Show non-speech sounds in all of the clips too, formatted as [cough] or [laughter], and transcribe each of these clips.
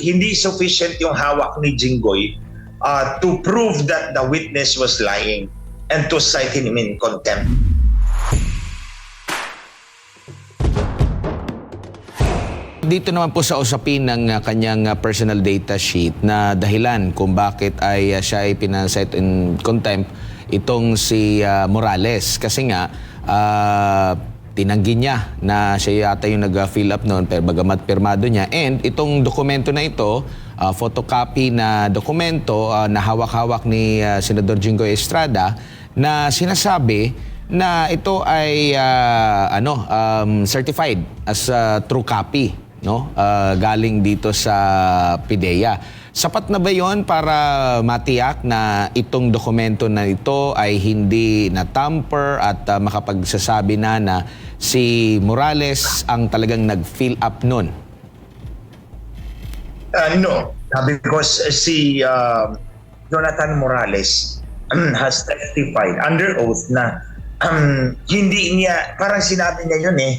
hindi sufficient yung hawak ni Jinggoy uh, to prove that the witness was lying and to cite him in contempt. Dito naman po sa usapin ng uh, kanyang uh, personal data sheet na dahilan kung bakit ay uh, siya ay pinaset in contempt itong si uh, Morales kasi nga uh, tinanggi niya na siya yata yung nag-fill up noon pero bagamat pirmado niya and itong dokumento na ito uh, photocopy na dokumento uh, na hawak-hawak ni uh, Senador Jingoy Estrada na sinasabi na ito ay uh, ano um, certified as a true copy no Ah, galing dito sa PIDEA. Sapat na ba 'yon para matiyak na itong dokumento na ito ay hindi na tamper at ah, makapagsasabi na na si Morales ang talagang nag-fill up nun? Uh, no, uh, because uh, si uh, Jonathan Morales [clears throat] has testified under oath na um, [clears throat] hindi niya, parang sinabi niya yun eh,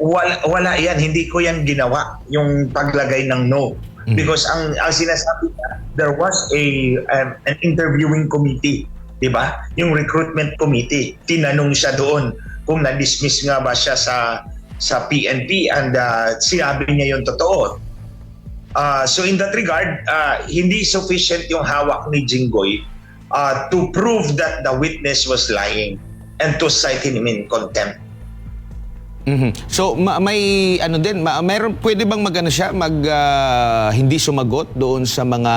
wala, wala yan, hindi ko yan ginawa, yung paglagay ng no. Because ang, ang sinasabi niya, there was a um, an interviewing committee, di ba? Yung recruitment committee, tinanong siya doon kung na-dismiss nga ba siya sa sa PNP and uh, sinabi niya yung totoo. Uh, so in that regard, uh, hindi sufficient yung hawak ni Jinggoy uh, to prove that the witness was lying and to cite him in contempt. Mhm. So ma- may ano din, ma- mayroon pwede bang magano siya mag ah, hindi sumagot doon sa mga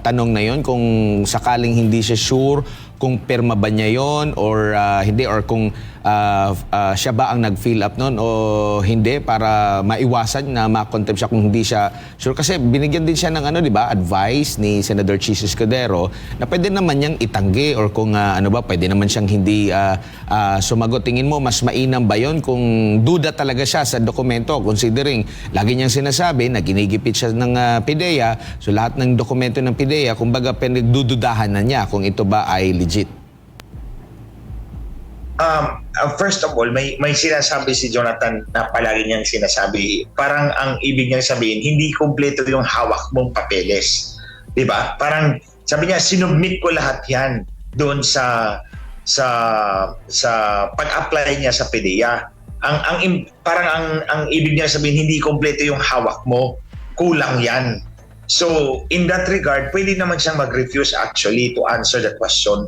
tanong na 'yon kung sakaling hindi siya sure kung perma ba niya 'yon or ah, hindi or kung ah, ah, siya ba ang nag-fill up noon o hindi para maiwasan na ma-contempt siya kung hindi siya sure? Kasi binigyan din siya ng ano 'di ba advice ni Senator Chis Escudero na pwede naman niyang itanggi or kung ah, ano ba pwede naman siyang hindi ah, ah, sumagot. Tingin mo mas mainam ba 'yon kung duda talaga siya sa dokumento? Considering lagi niyang sinasabi na ginigipit siya ng ah, PIDEA so lahat ng dokumento ng PIDEA kumbaga pinagdududahan na niya kung ito ba ay legit. Um, uh, first of all, may may sinasabi si Jonathan na palagi niyang sinasabi, parang ang ibig niyang sabihin, hindi kumpleto yung hawak mong papeles. 'Di ba? Parang sabi niya, sinubmit ko lahat 'yan doon sa sa sa pag-apply niya sa PDEA. Ang ang parang ang ang ibig niya sabihin hindi kumpleto yung hawak mo, kulang 'yan. So, in that regard, pwede naman siyang mag-refuse actually to answer that question